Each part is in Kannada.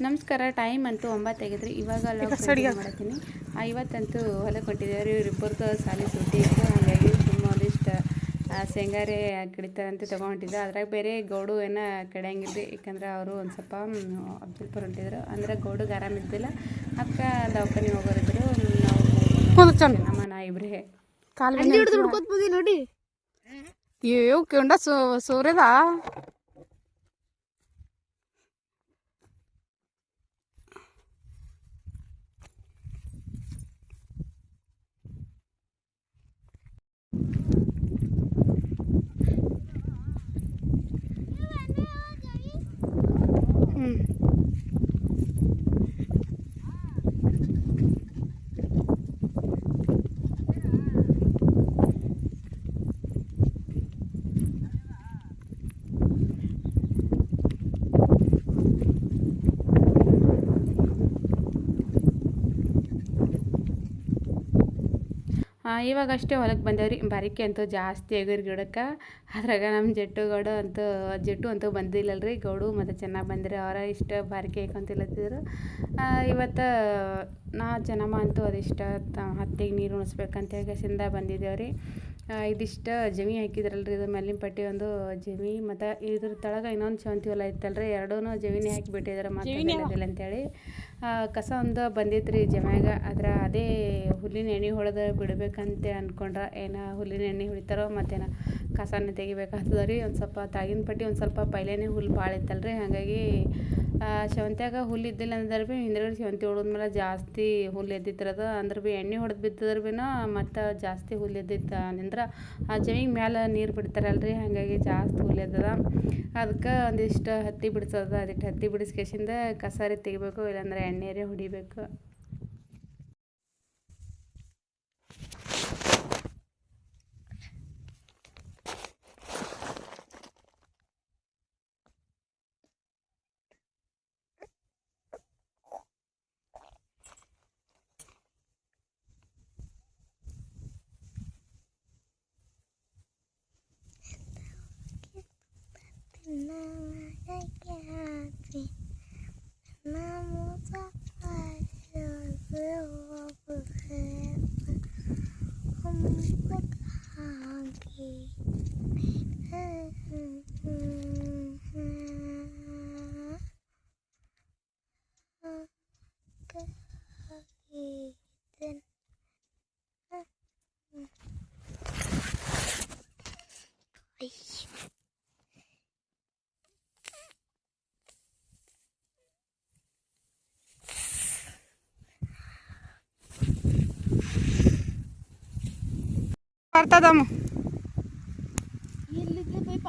ನಮಸ್ಕಾರ ಟೈಮ್ ಅಂತೂ ಒಂಬತ್ತು ಆಗಿದ್ರಿ. ಇವಾಗ ಮಾಡತ್ತೀನಿ ಇವತ್ತಂತೂ ಹೊಲಕ್ಕೆ ಹೊಂಟಿದ್ದೇವೆ ಇಬ್ಬರದ್ದು ಸಾಲಿ ಸುಟ್ಟಿ ಇತ್ತು. ಹಾಗಾಗಿ ತುಂಬ ಒಂದಿಷ್ಟು ಆ, ಶೇಂಗಾರೆ ಕಡಿತಾರಂತೆ ತೊಗೊಂಡಿದ್ದೆ. ಅದ್ರಾಗ ಬೇರೆ ಗೌಡು ಏನೋ ಕಡಿಯಂಗಿದ್ರಿ ಯಾಕಂದ್ರೆ ಅವರು ಒಂದು ಸ್ವಲ್ಪ ಅಬ್ದುಲ್ಪುರ್ ಹೊಂಟಿದ್ರು ಅಂದ್ರೆ ಗೌಡುಗೆ ಆರಾಮಿದ್ದಿಲ್ಲ ಅಕ್ಕ ದವಾಖಾನೆ ಹೋಗೋರಿದ್ರು. ನಾವು ನಮ್ಮ ನಾ ಇಬ್ರೇ. ನೋಡಿ. ಅಯ್ಯೋ ಕಿಂಡ ಸೋ ಸೂರ್ಯದ ಹ್ಮ್ ಆ, ಇವಾಗಷ್ಟೇ ಹೊಲಕ್ಕೆ ಬಂದೇವ್ರಿ. ಬಾರಿಕೆ ಅಂತೂ ಜಾಸ್ತಿ ಆಗಿರಿ ಗಿಡಕ್ಕೆ. ಅದ್ರಾಗ ನಮ್ಮ ಜಟ್ಟು ಗೌಡು ಅಂತೂ ಜಟ್ಟು ಅಂತೂ ಬಂದಿಲ್ಲಲ್ರಿ. ಗೌಡು ಮತ್ತು ಚೆನ್ನಾಗಿ ಬಂದಿರಿ. ಅವರ ಇಷ್ಟ ಬಾರಿಕೆ ಹಾಕೊಂತಿಲ್ಲತ್ತಿದ್ರು ಇವತ್ತು ನಾ ಜನಮ ಅಂತೂ ಅದಿಷ್ಟ ಹತ್ತಿಗೆ ನೀರು ಉಣಿಸ್ಬೇಕಂತ ಹೇಳಿ ಬಂದಿದ್ದೇವ್ರಿ ಇದಿಷ್ಟು ಜಮಿ ಹಾಕಿದ್ರಲ್ರಿ ಇದು ಮೇಲಿನ ಪಟ್ಟಿ ಒಂದು ಜಮಿ ಮತ್ತು ಇದ್ರ ತಳಗ ಇನ್ನೊಂದು ಶಾವಂತಿ ಹೊಲ ಇತ್ತಲ್ರಿ ಎರಡೂ ಜಮೀನಿ ಹಾಕಿ ಬಿಟ್ಟಿದ್ರ ಮಾತಾಡಿಲ್ಲ ಅಂತೇಳಿ. ಕಸ ಒಂದು ಬಂದಿತ್ತು ಜಮ್ಯಾಗ ಅದ್ರ ಅದೇ ಹುಲ್ಲಿನ ಎಣ್ಣೆ ಹೊಡೆದು ಬಿಡ್ಬೇಕಂತ ಅನ್ಕೊಂಡ್ರ ಏನೋ ಹುಲ್ಲಿನ ಎಣ್ಣೆ ಹೊಡಿತಾರೋ ಮತ್ತೇನೋ ಕಸನ ತೆಗಿಬೇಕಾಗ್ತದೆ ರೀ ಒಂದು ಸ್ವಲ್ಪ ತಾಗಿನ ಪಟ್ಟಿ ಒಂದು ಸ್ವಲ್ಪ ಪೈಲೇನೆ ಹುಲ್ಲು ಭಾಳ ಇತ್ತಲ್ರಿ ಹಾಗಾಗಿ ಶಾವಂತ್ಯಾಗ ಹುಲ್ಲು ಇದ್ದಿಲ್ಲ ಅಂದ್ರೆ ಭೀ, ಹಿಂದ್ಗಡೆ ಶಾವಂತಿ ಹೊಡೆದ್ಮೇಲೆ ಜಾಸ್ತಿ ಹುಲ್ಲು ಎದ್ದಿತ್ತಿರೋದು, ಅಂದ್ರೆ ಭೀ ಎಣ್ಣೆ ಹೊಡೆದು ಬಿದ್ದಿದ್ರೆ ಭೀನ ಮತ್ತು ಜಾಸ್ತಿ ಹುಲ್ಲು ಎದ್ದಿತ್ತು ಅಂದ್ರೆ ಆ ಜಮಿಗೆ ಮ್ಯಾಲೆ ನೀರು ಬಿಡ್ತಾರಲ್ರಿ, ಹಾಗಾಗಿ ಜಾಸ್ತಿ ಹುಲ್ಲು ಎದ್ದದ. ಅದಕ್ಕೆ ಒಂದಿಷ್ಟು ಹತ್ತಿ ಬಿಡಿಸೋದು ಅದಿಟ್ಟು ಹತ್ತಿ ಬಿಡಿಸ್ಕೇಸಿಂದ ಕಸಾರಿ ತೆಗಿಬೇಕು, ಇಲ್ಲಾಂದ್ರೆ ಎಣ್ಣೆರೇ ಹೊಡಿಬೇಕು. na.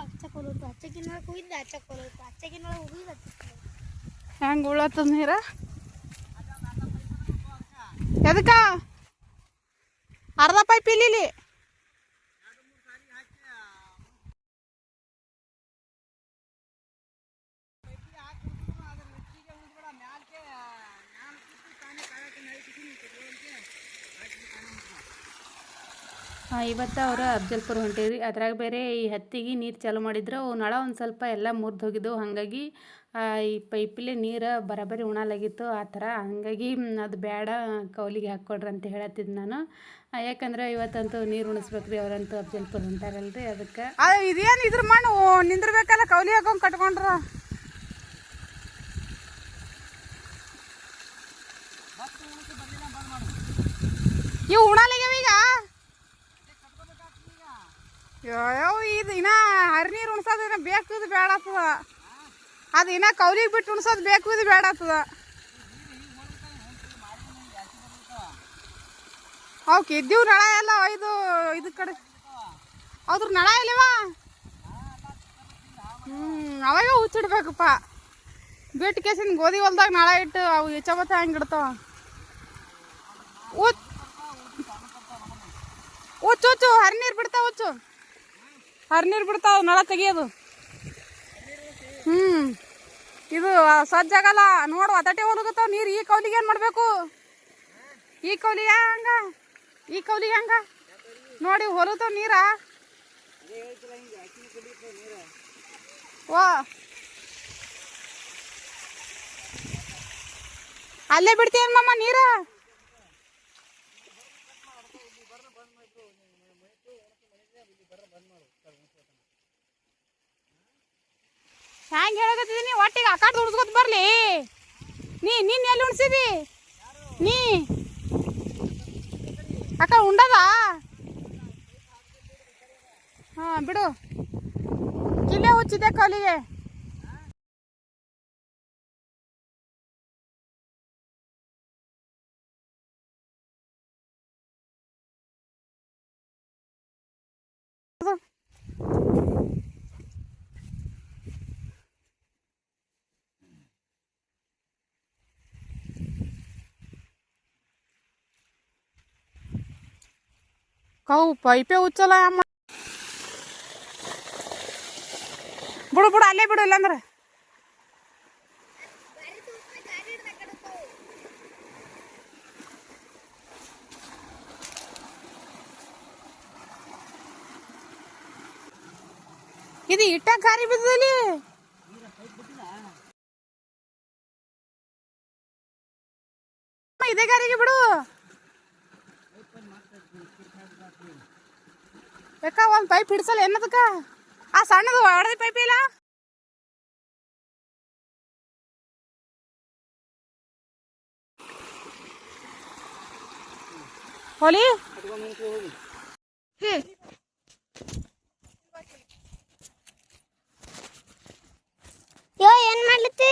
ಹಚ್ಚಕೊಳೋದು ಹೆಂಗೆ ಉಳತ್ತದ ನೀರ? ಎದಕ್ಕ? ಅರ್ಧ ಪೈಪ್ ಇಲ್ಲಿ. ಇವತ್ತು ಅವರು ಅಫ್ಜಲ್ಪುರ ಹೊಂಟೇವ್ರಿ. ಅದ್ರಾಗ ಬೇರೆ ಈ ಹತ್ತಿಗೆ ನೀರು ಚಾಲು ಮಾಡಿದ್ರು ಅವು ನಳ ಒಂದು ಸ್ವಲ್ಪ ಎಲ್ಲ ಮುರಿದು ಹೋಗಿದ್ದವು. ಹಾಗಾಗಿ ಈ ಪೈಪಲ್ಲೇ ನೀರು ಬರಬರಿ ಉಣಾಲಾಗಿತ್ತು. ಆ ಥರ ಹಾಗಾಗಿ ಅದು ಬೇಡ ಕೌಲಿಗೆ ಹಾಕ್ಕೊಡ್ರಿ ಅಂತ ಹೇಳತ್ತಿದ್ದು ನಾನು. ಯಾಕಂದ್ರೆ ಇವತ್ತಂತೂ ನೀರು ಉಣಿಸ್ಬೇಕ್ರಿ ಅವರಂತೂ ಅಫ್ಜಲ್ಪುರ ಹೊಂಟಾರಲ್ರಿ ಅದಕ್ಕೆ. ಇದೇನು ಇದ್ರ ಮಣ್ಣು? ನಿಂದಿರ್ಬೇಕಲ್ಲ ಕೌಲಿ ಹಾಕೊಂಡು ಕಟ್ಕೊಂಡ್ರ? ಇವು ಉಣಾಲಿಗೆ ಈಗ? ಯಾವ ಇದು ಇನ್ನ ಹರಿ ನೀರು ಉಣ್ಸೋದು ಬೇಕು ಇದು ಬೇಡ ಆಗ್ತದ. ಅದು ಇನ್ನ ಕೌಲಿಗೆ ಬಿಟ್ಟು ಉಣ್ಸೋದು ಬೇಕು ಇದು ಬೇಡ ಆಗ್ತದ. ಅವಕ್ಕೆ ನಳ ಎಲ್ಲ ಇದು ಇದು ಕಡೆ. ಅದ್ರ ನಳ ಇಲ್ಲವಾ ಹ್ಮ್, ಅವಾಗ ಹುಚ್ಚಿಡ್ಬೇಕಪ್ಪ. ಬಿಟ್ಟು ಕೇಸಿನ ಗೋಧಿ ಹೊಲ್ದಾಗ ನಳ ಇಟ್ಟು ಅವು ಹೆಚ್ಚಬತ್ತ ಹಂಗೆ ಇಡ್ತಾವ. ಉಚ್ ಉಚ್ಚು ಉಚ್ಚು ಹರಿನೀರು ಬಿಡ್ತಾವ ಉಚ್ಚು ಹರಿನೀರು ಬಿಡ್ತಾವ, ನಳ ತೆಗಿಯೋದು. ಹ್ಮ್. ಇದು ಸಜ್ಜಾಗಲ್ಲ ನೋಡು ಒತ್ತಟೆ ಒಣಗುತ್ತಾವ ನೀರು. ಈ ಕೌಲಿಗೆ ಏನು ಮಾಡಬೇಕು? ಈ ಕೌಲಿಗೆ ಹಂಗ ಈ ಕೌಲಿಗೆ ಹಂಗ ನೋಡಿ ಹೊಲತಾವ ನೀರ. ಓ. ಅಲ್ಲೇ ಬಿಡ್ತೀಯನ್ ಮಮ್ಮ ನೀರ? ಹ್ಯಾಂಗ ಹೇಳಕತ್ತಿದೀನಿ ಒಟ್ಟಿಗೆ ಆ ಕಡೆ ಉಡ್ಸ್ಕೊತ ಬರ್ಲಿ. ನೀ, ನೀನ್ ಎಲ್ಲಿ ಉಣ್ಸಿದಿ? ನೀ. ಅಕ್ಕ, ಉಂಡದ? ಹಾ, ಬಿಡು. ಕಿಲ್ಲೆ ಹುಚ್ಚಿದೆ ಕಾಲಿಗೆ ಕವು ಪೈಪೆ ಹುಚ್ಚಲ್ಲ ಅಮ್ಮ ಬಿಡು ಬಿಡು ಅಲ್ಲೇ ಬಿಡು ಇಲ್ಲಾಂದ್ರೆ ಇದು ಇಟ್ಟ ಗಾರಿ ಬಿದ್ದಲಿ ಇದೇ ಗಾರಿಗೆ ಬಿಡು ಯಾಕ ಒಂದ್ ಪೈಪ್ ಹಿಡ್ಸಲ್ಲ ಏನದಕ್ಕ ಆ ಸಣ್ಣದು ಹೊಡೆದ ಪೈಪ್ ಇಲ್ಲ ಹೋಲಿ ಯೋ ಏನ್ ಮಾಡ್ಲತ್ತಿ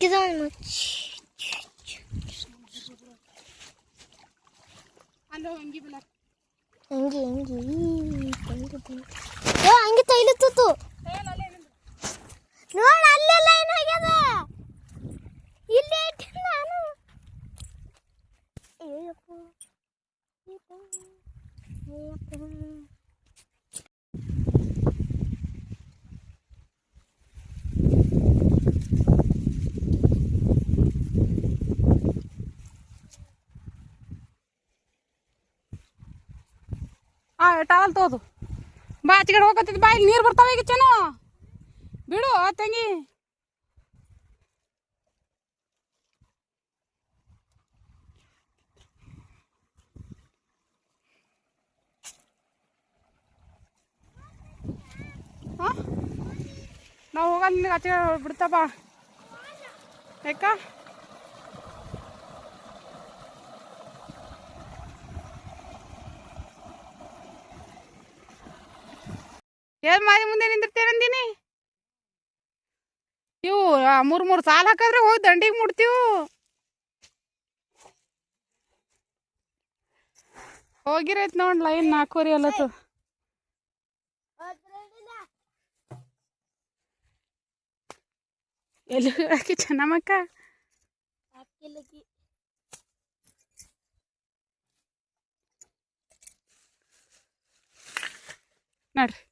ಇದೊಂದು ಅಲ್ಲಿ ಹಂಗಿ ಬಿಲ್ಲ ಹಂಗೆ ಹಂಗೆ ಬಂದು ಬಂದು ಏ ಹಂಗೆ ತೈಲತ್ತು ನೋಡ ಅಲ್ಲೆಲ್ಲ ಏನಾಗ್ಯದ ಇಲ್ಲೇ ಇಟ್ಟಿನಿ ನಾನು ಅಯ್ಯಪ್ಪ ಅಯ್ಯಪ್ಪ ಆ ಟವಲ್ ತೋದು ಬಾ ಆಚೆ ಹೋಗತ್ತಿದ್ ಬಾ ಇಲ್ಲಿ ನೀರು ಬರ್ತಾವ ಈಗ ಚೆನ್ನ ಬಿಡು ತಂಗಿ. ನಾವು ಹೋಗಲ್ಲ ನಿನಗೆ ಆಚೆ ಬಿಡ್ತಾ ಬಾ. ಯಾಕ? ಏನ್ ಮಾರಿ ಮುಂದೆ ನಿಂದಿರ್ತೇನಂದಿನಿ ಇವು ಮೂರು, ಮೂರ್ ಸಾಲ ಹಾಕಿದ್ರೆ ಹೋಗಿ ದಂಡಿಗೆ ಮುಡ್ತೀವು ಹೋಗಿರೈತ್ ನೋಡ್ ಲೈನ್ ನಾಲ್ಕೂರಿ ಅಲ್ಲತ್ತು. ಎಲ್ಲಿ ಹಾಕಿ ಚೆನ್ನಮ್ಮಕ್ಕ? ನಡ್ರಿ.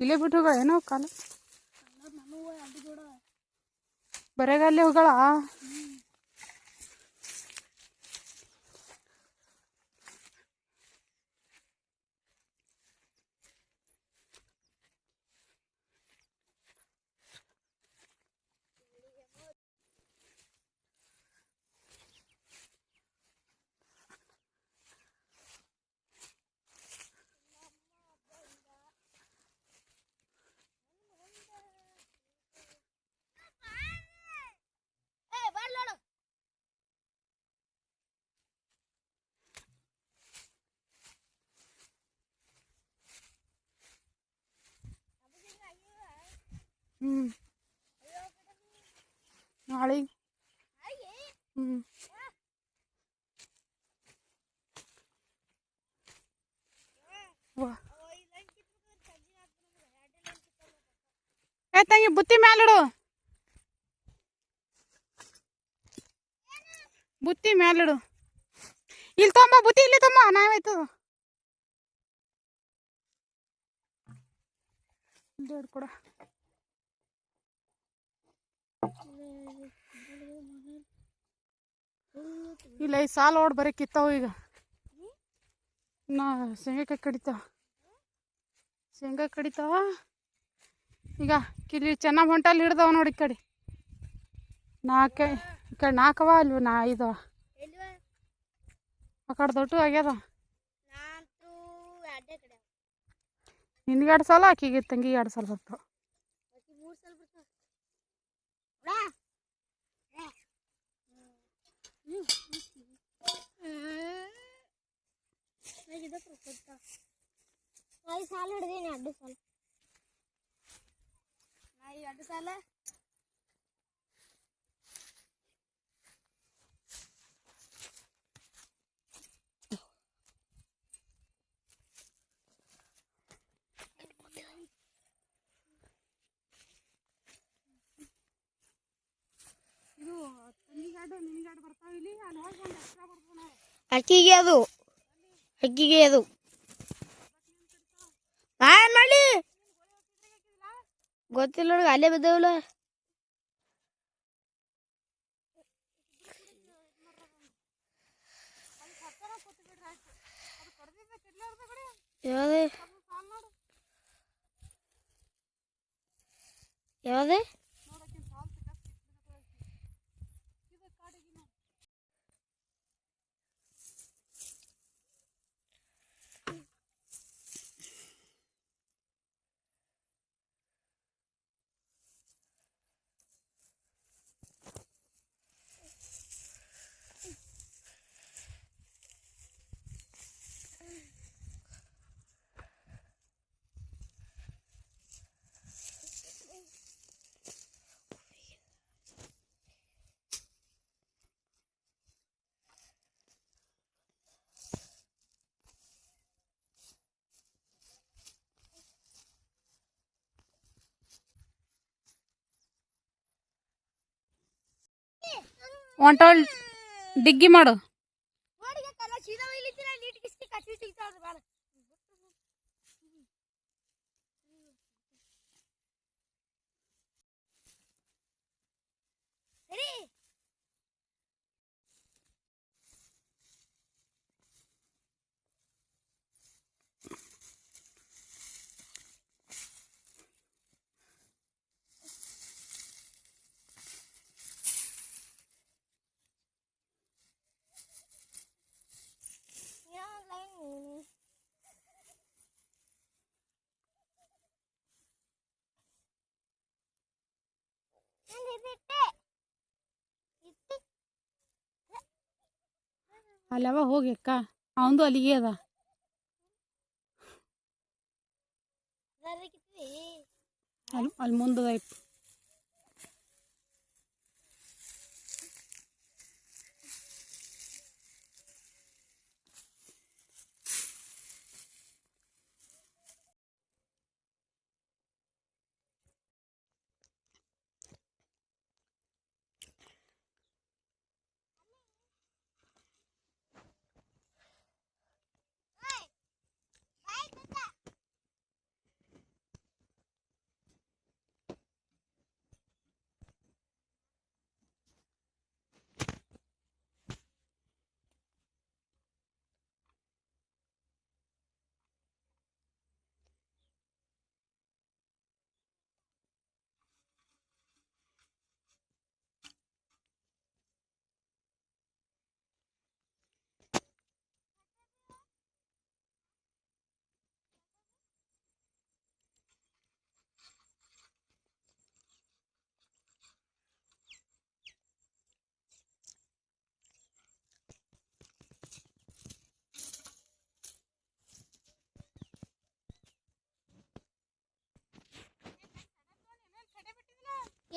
ಇಲ್ಲೇ ಬಿಟ್ಟು ಹೋಗಳ ಏನೋ ಕಾಲ. ಬರೆಗಾಲೇ ಹೋಗಳ ಏ ಬಾಲ್ ನೋಡು ಹ್ಞೂ ನಾಳೆ. ಹ್ಞೂ ಏ ತಂಗಿ, ಬುತ್ತಿ ಮ್ಯಾಲಿಡು ಬುತ್ತಿ ಮ್ಯಾಲಿಡು ಇಲ್ಲಿ ತೊಂಬ ಬುತ್ತಿ ಇಲ್ಲಿ ತೊಂಬ ನಾವಾಯ್ತು ಕೊಡ ಇಲ್ಲ ಈ ಸಾಲ ಓಡ್ ಬರೀ ಕಿತ್ತಾವ ಈಗ. ನಾ ಶೇಂಗಾಕಾಯಿ ಕಡಿತಾವ. ಶೇಂಗಾ ಕಡಿತಾವ. ಈಗ ಕಿಲಿ ಚೆನ್ನಾಗಿ ಹೊಂಟಲ್ಲಿ ಹಿಡ್ದವ ನೋಡಿ ಈ ಕಡೆ. ನಾಲ್ಕೆ ಈ ಕಡೆ ನಾಲ್ಕವ ಅಲ್ವ ನಾ ಐದವ. ಆ ಕಡೆ ದೊಡ್ಡ ಆಗ್ಯದ. ನಿನ್ಗೆ ಎರಡು ಸಾಲ ಆಕಿಗೆ ತಂಗಿಗೆ ಎರಡು ಸಲ ಬರ್ತಾವ ಮತ್ತೆ ಮೂರು ಸಲ ಬರ್ತಾವ ಐದು ಸಾಲ ಹಿಡ್ದೀನಿ ಅಡ್ಡು ಸಾಲ ನಾ ಈ ಅಡ್ಡು ಸಾಲ ಇದು ತಂಗಿಗಾಡು ನಿನ್ಗಾಡು ಬರ್ತಾವ ಇಲ್ಲಿ ಅಲ್ಲಿ ಹೋಗಿ ಒಂದು ಎಕ್ಸ್ಟ್ರಾ ಬರ್ತಾವ ಅಕ್ಕಿಗೆ ಅದು. ಅಕ್ಕಿಗೆ ಅದು. ನಾ ಮಾಡಿ. ಗೊತ್ತಿಲ್ಲ ನೋಡ್ಗ ಅಲ್ಲೇ ಬಿದ್ದವಲ್ಲ. ಯಾವ್ದೇ? ಯಾವ್ದೇ? ಒಂಟೋಳ್ ಡಿಗ್ಗಿ ಮಾಡು ಅಲ್ಲವ ಹೋಗಿ ಅಕ್ಕ. ಅವಂದು ಅಲ್ಲಿಗೆ ಅದ. ಅಲ್ಲಿ ಅಲ್ಲಿ ಮುಂದದ ಐತಿ.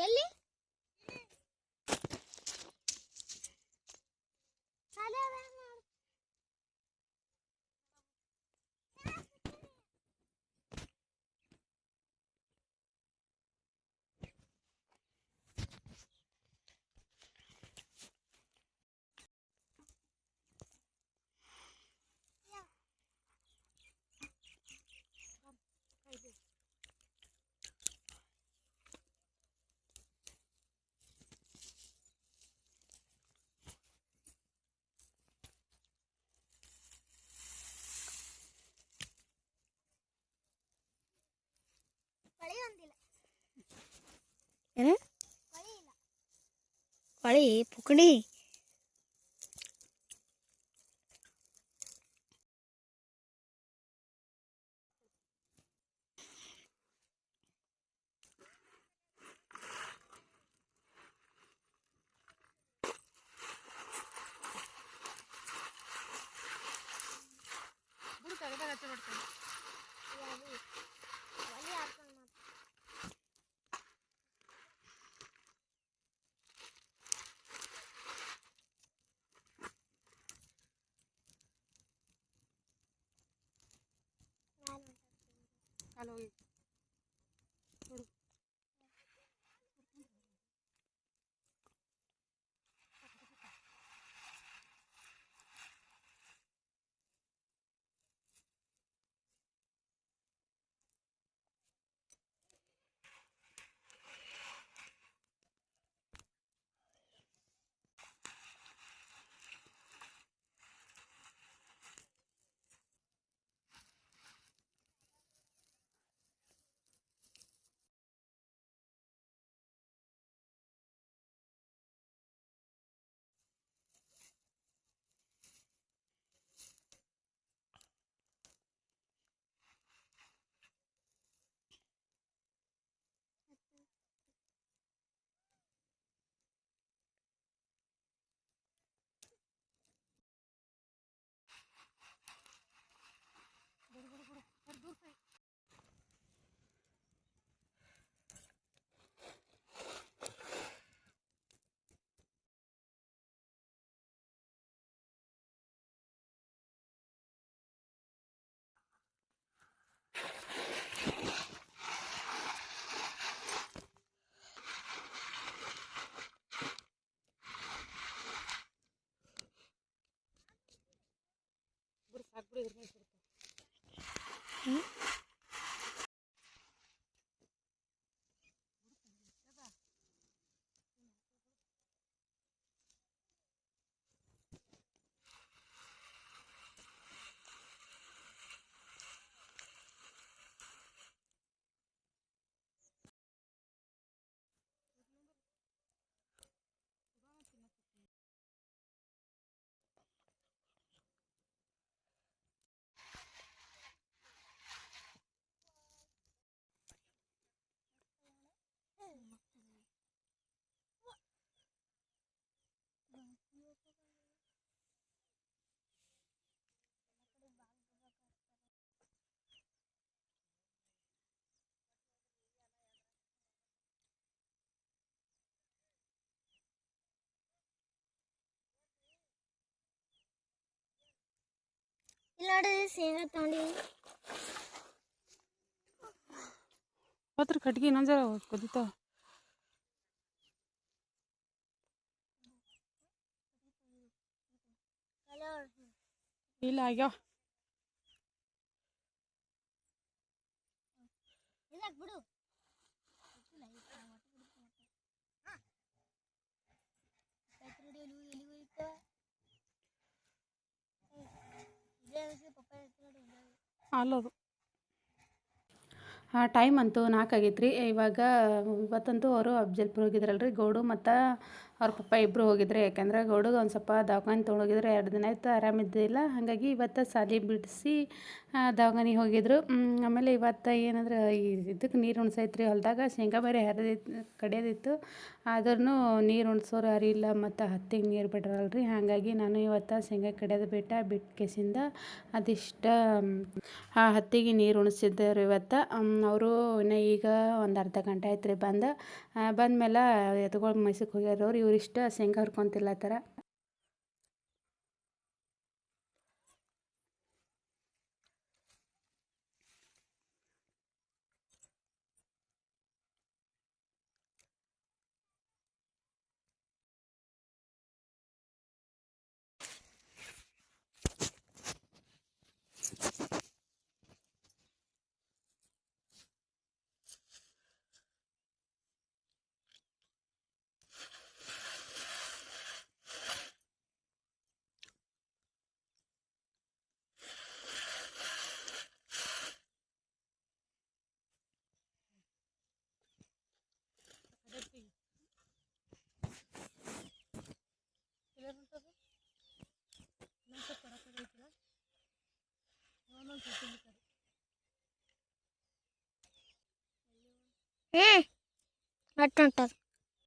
ಎಲ್ಲಿ ಖಾಲಿ ಅದ ನೋಡು. ಹೊಳಿ ಒಂದಿಲ್ಲ ಏನು ಹೊಳಿ ಇಲ್ಲ ಹೊಳಿ ಪುಕಣಿ ಬಿಡು ತೆಗ್ದಾಗ ಹಚ್ಚಿ ಬಿಡ್ತೀನಿ ಹೊಳಿ ಹೊಳಿ ಹಾಕೊಂಡು ಮಾತು ನಾನು ಕಾಲು ಹೋಗಿ ಬಿಡು ಸಾಕು ಬಿಡು ಇದ್ರ ಮೇಲೆ ಸುಡ್ತಾವೆ. ಇಲ್ಲ ನೋಡಿ ಶೇಂಗಾ ತಗೊಂಡಿ ಹತ್ರ ಕಟ್ಗೆ ಇನ್ನೊಂದು ಅಲ್ಲದು. ಟೈಮ್ ಅಂತೂ ನಾಲ್ಕು ಆಗೈತೆ ರೀ ಇವಾಗ ಇವತ್ತಂತೂ ಅವರು ಅಫ್ಜಲ್ಪುರ ಹೋಗಿದ್ರಲ್ರಿ. ಗೌಡು ಮತ್ತು ಅವ್ರ ಪಪ್ಪ ಇಬ್ಬರು ಹೋಗಿದ್ರು, ಯಾಕೆಂದರೆ ಗೌಡಗೆ ಒಂದು ಸ್ವಲ್ಪ ದವಾಖಾನೆ ತೊಗೊಂಡೋಗಿದ್ರು, ಎರಡು ದಿನ ಆಯ್ತು ಆರಾಮಿದ್ದಿಲ್ಲ ಹಾಗಾಗಿ ಇವತ್ತು ಸಾಲಿ ಬಿಡಿಸಿ ದವಾಖಾನಿಗೆ ಹೋಗಿದ್ರು. ಆಮೇಲೆ ಇವತ್ತು ಏನಂದ್ರೆ ಇದಕ್ಕೆ ನೀರು ಉಣ್ಸೈತ್ರಿ ಹೊಲದಾಗ, ಶೇಂಗಾ ಬೇರೆ ಹರಿದಿತ್ತು ಕಡಿಯೋದಿತ್ತು. ಆದ್ರೂ ನೀರು ಉಣ್ಸೋರು ಹರಿಯಿಲ್ಲ ಮತ್ತು ಹತ್ತಿಗೆ ನೀರು ಬಿಡ್ರಲ್ರಿ ಹಾಗಾಗಿ ನಾನು ಇವತ್ತು ಶೇಂಗಾ ಕಡಿಯೋದು ಬಿಟ್ಟ ಬಿಟ್ಟು ಕೇಸಿಂದ ಅದಿಷ್ಟು, ಆ, ಹತ್ತಿಗೆ ನೀರು ಉಣಿಸಿದ್ದರು ಇವತ್ತು. ಅವರು ಇನ್ನು ಈಗ ಒಂದು ಅರ್ಧ ಗಂಟೆ ಆಯ್ತು ರೀ ಬಂದು ಬಂದಮೇಲೆ ಎತ್ಗಳು ಮೈಸೂರಿಗೆ ಹೋಗ್ಯಾರ ಅವ್ರು ಇಷ್ಟ ಶೇಂಗಾ ಹುರ್ಕೊಂತಿಲ್ಲ ಆ ನಟ್ಟು అట్లా ఉంటారు